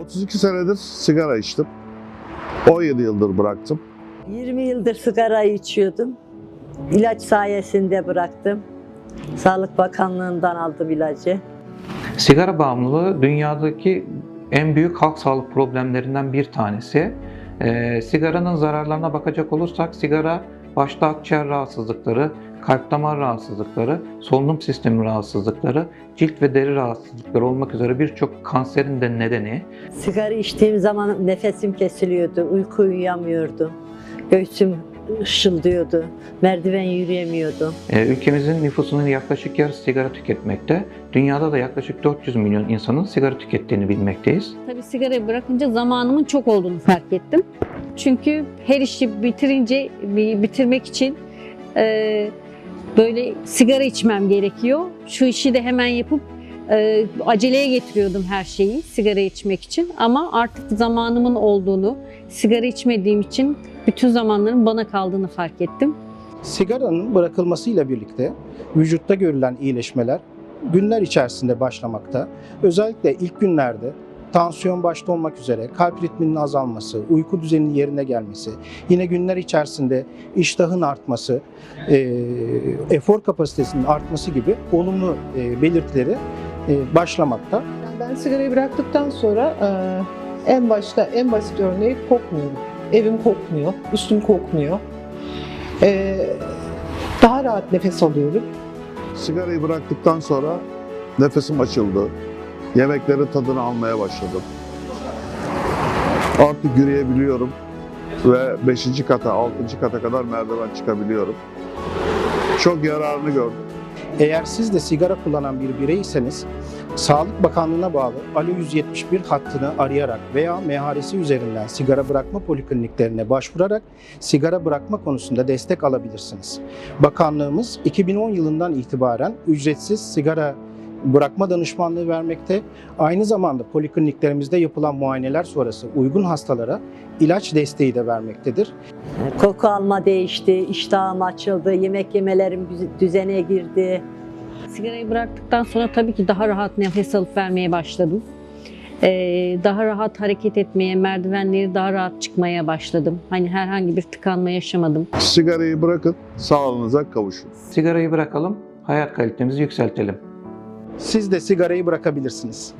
32 senedir sigara içtim. 17 yıldır bıraktım. 20 yıldır sigara içiyordum. İlaç sayesinde bıraktım. Sağlık Bakanlığı'ndan aldım ilacı. Sigara bağımlılığı dünyadaki en büyük halk sağlık problemlerinden bir tanesi. Ee, sigaranın zararlarına bakacak olursak sigara başta akciğer rahatsızlıkları, kalp damar rahatsızlıkları, solunum sistemi rahatsızlıkları, cilt ve deri rahatsızlıkları olmak üzere birçok kanserin de nedeni. Sigara içtiğim zaman nefesim kesiliyordu, uyku uyuyamıyordum. Göğsüm ışıldıyordu, merdiven yürüyemiyordum. Ee, ülkemizin nüfusunun yaklaşık yarısı sigara tüketmekte. Dünyada da yaklaşık 400 milyon insanın sigara tükettiğini bilmekteyiz. Tabii sigarayı bırakınca zamanımın çok olduğunu fark ettim. Çünkü her işi bitirince, bi- bitirmek için e, böyle sigara içmem gerekiyor. Şu işi de hemen yapıp e, aceleye getiriyordum her şeyi sigara içmek için. Ama artık zamanımın olduğunu, sigara içmediğim için bütün zamanların bana kaldığını fark ettim. Sigaranın bırakılmasıyla birlikte vücutta görülen iyileşmeler günler içerisinde başlamakta. Özellikle ilk günlerde tansiyon başta olmak üzere kalp ritminin azalması, uyku düzeninin yerine gelmesi, yine günler içerisinde iştahın artması, e, efor kapasitesinin artması gibi olumlu e, belirtileri e, başlamakta. Yani Ben sigarayı bıraktıktan sonra e, en başta en basit örneği kokmuyorum. Evim kokmuyor, üstüm kokmuyor. E, daha rahat nefes alıyorum. Sigarayı bıraktıktan sonra nefesim açıldı. Yemeklerin tadını almaya başladım. Artık yürüyebiliyorum ve 5. kata, 6. kata kadar merdiven çıkabiliyorum. Çok yararını gördüm. Eğer siz de sigara kullanan bir bireyseniz Sağlık Bakanlığı'na bağlı Alo 171 hattını arayarak veya meharesi üzerinden sigara bırakma polikliniklerine başvurarak sigara bırakma konusunda destek alabilirsiniz. Bakanlığımız 2010 yılından itibaren ücretsiz sigara bırakma danışmanlığı vermekte. Aynı zamanda polikliniklerimizde yapılan muayeneler sonrası uygun hastalara ilaç desteği de vermektedir. Koku alma değişti, iştahım açıldı, yemek yemelerim düz- düzene girdi. Sigarayı bıraktıktan sonra tabii ki daha rahat nefes alıp vermeye başladım. Ee, daha rahat hareket etmeye, merdivenleri daha rahat çıkmaya başladım. Hani herhangi bir tıkanma yaşamadım. Sigarayı bırakın, sağlığınıza kavuşun. Sigarayı bırakalım, hayat kalitemizi yükseltelim. Siz de sigarayı bırakabilirsiniz.